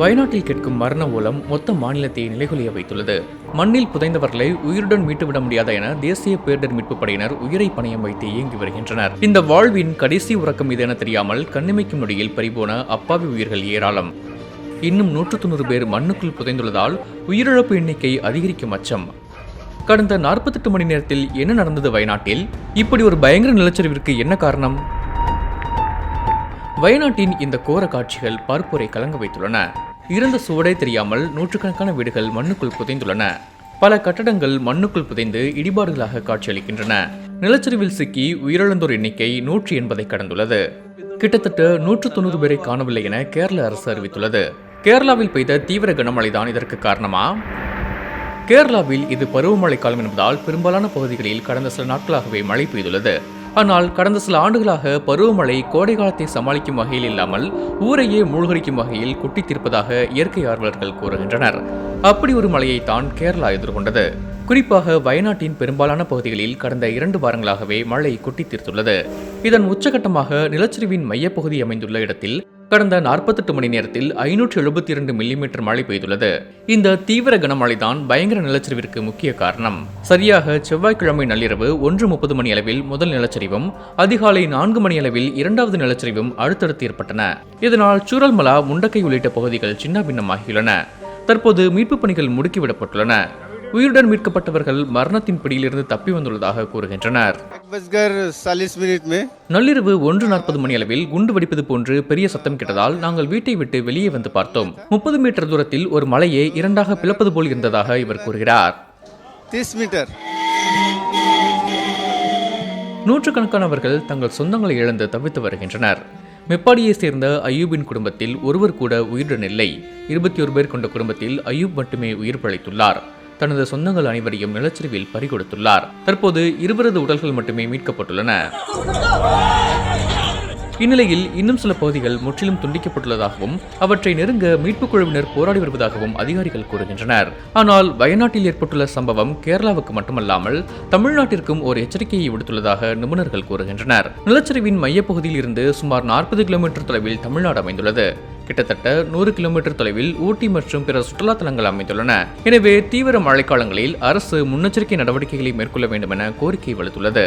வயநாட்டில் கேட்கும் மரண ஓலம் மொத்த மாநிலத்தை நிலைகுலிய வைத்துள்ளது. மண்ணில் புதைந்தவர்களை உயிருடன் மீட்டுவிட முடியாத என தேசிய பேரிடர் மீட்பு படையினர் உயிரை பணயம் வைத்து இயங்கி வருகின்றனர். இந்த வாழ்வின் கடைசி உறக்கம் இது என தெரியாமல் கண்ணிமைக்கும் நொடியில் பறிபோன அப்பாவி உயிர்கள் ஏராளம். இன்னும் நூற்று தொண்ணூறு பேர் மண்ணுக்குள் புதைந்துள்ளதால் உயிரிழப்பு எண்ணிக்கை அதிகரிக்கும் அச்சம். கடந்த நாற்பத்தெட்டு மணி நேரத்தில் என்ன நடந்தது வயநாட்டில்? இப்படி ஒரு பயங்கர நிலச்சரிவிற்கு என்ன காரணம்? வயநாட்டின் இந்த கோர காட்சிகள் பார்ப்போரை கலங்க வைத்துள்ளன. இருந்த சுவடே தெரியாமல் நூற்றுக்கணக்கான வீடுகள் மண்ணுக்குள் புதைந்துள்ளன. பல கட்டடங்கள் மண்ணுக்குள் புதைந்து இடிபாடுகளாக காட்சியளிக்கின்றன. நிலச்சரிவில் சிக்கி உயிரிழந்தோர் எண்ணிக்கை நூற்றி எண்பதை கடந்துள்ளது. கிட்டத்தட்ட நூற்று தொண்ணூறு பேரை காணவில்லை என கேரள அரசு அறிவித்துள்ளது. கேரளாவில் பெய்த தீவிர கனமழைதான் இதற்கு காரணமா? கேரளாவில் இது பருவமழை காலம் என்பதால் பெரும்பாலான பகுதிகளில் கடந்த சில நாட்களாகவே மழை பெய்துள்ளது. ஆனால் கடந்த சில ஆண்டுகளாக பருவமழை கோடை காலத்தை சமாளிக்கும் வகையில் இல்லாமல் ஊரையே மூழ்கடிக்கும் வகையில் குட்டித்திருப்பதாக இயற்கை ஆர்வலர்கள் கூறுகின்றனர். அப்படி ஒரு மழையைத்தான் கேரளா எதிர்கொண்டது. குறிப்பாக வயநாட்டின் பெரும்பாலான பகுதிகளில் கடந்த இரண்டு வாரங்களாகவே மழை கொட்டி தீர்த்துள்ளது. இதன் உச்சகட்டமாக நிலச்சரிவின் மையப்பகுதி அமைந்துள்ள இடத்தில் கடந்த நாற்பத்தெட்டு மணி நேரத்தில் ஐநூற்று எழுபத்தி இரண்டு மில்லிமீட்டர் மழை பெய்துள்ளது. இந்த தீவிர கனமழைதான் பயங்கர நிலச்சரிவிற்கு முக்கிய காரணம். சரியாக செவ்வாய்க்கிழமை நள்ளிரவு ஒன்று முப்பது மணி அளவில் முதல் நிலச்சரிவும் அதிகாலை நான்கு மணி அளவில் இரண்டாவது நிலச்சரிவும் அடுத்தடுத்து ஏற்பட்டன. இதனால் சூரல்மலா முண்டக்கை உள்ளிட்ட பகுதிகள் சின்ன பின்னமாகியுள்ளன தற்போது மீட்புப் பணிகள் முடுக்கிவிடப்பட்டுள்ளன. உயிருடன் மீட்கப்பட்டவர்கள் மரணத்தின் பிடியிலிருந்து தப்பி வந்துள்ளதாக கூறுகின்றனர். நள்ளிரவு ஒன்று நாற்பது மணி அளவில் குண்டு வெடிப்பது போன்று பெரிய சத்தம் கேட்டதால் நாங்கள் வீட்டை விட்டு வெளியே வந்து பார்த்தோம். முப்பது மீட்டர் தூரத்தில் ஒரு மலையை இரண்டாக பிளப்பது போல் இருந்ததாக இவர் கூறுகிறார். நூற்றுக்கணக்கானவர்கள் தங்கள் சொந்தங்களை இழந்து தவித்து வருகின்றனர். மெப்பாடியை சேர்ந்த அயூபின் குடும்பத்தில் ஒருவர் கூட உயிருடன் இல்லை இருபத்தி ஒரு பேர் கொண்ட குடும்பத்தில் அயூப் மட்டுமே உயிர் பிழைத்துள்ளார். தனது சொந்தங்கள் அனைவரையும் நிலச்சரிவில் பறிகொடுத்துள்ளார். தற்போது இருவரது உடல்கள் மட்டுமே மீட்கப்பட்டுள்ளன. இந்நிலையில் இன்னும் சில பகுதிகள் முற்றிலும் துண்டிக்கப்பட்டுள்ளதாகவும் அவற்றை நெருங்க மீட்புக் குழுவினர் போராடி வருவதாகவும் அதிகாரிகள் கூறுகின்றனர். ஆனால் வயநாட்டில் ஏற்பட்டுள்ள சம்பவம் கேரளாவுக்கு மட்டுமல்லாமல் தமிழ்நாட்டிற்கும் ஒரு எச்சரிக்கையை விடுத்துள்ளதாக நிபுணர்கள் கூறுகின்றனர். நிலச்சரிவின் மையப்பகுதியில் இருந்து சுமார் நாற்பது கிலோமீட்டர் தொலைவில் தமிழ்நாடு அமைந்துள்ளது. கிட்டத்தட்ட நூறு கிலோமீட்டர் தொலைவில் ஊட்டி மற்றும் பிற சுற்றுலா தலங்கள் அமைந்துள்ளன. எனவே தீவிர மழைக்காலங்களில் அரசு முன்னெச்சரிக்கை நடவடிக்கைகளை மேற்கொள்ள வேண்டும் என கோரிக்கை வலுத்துள்ளது.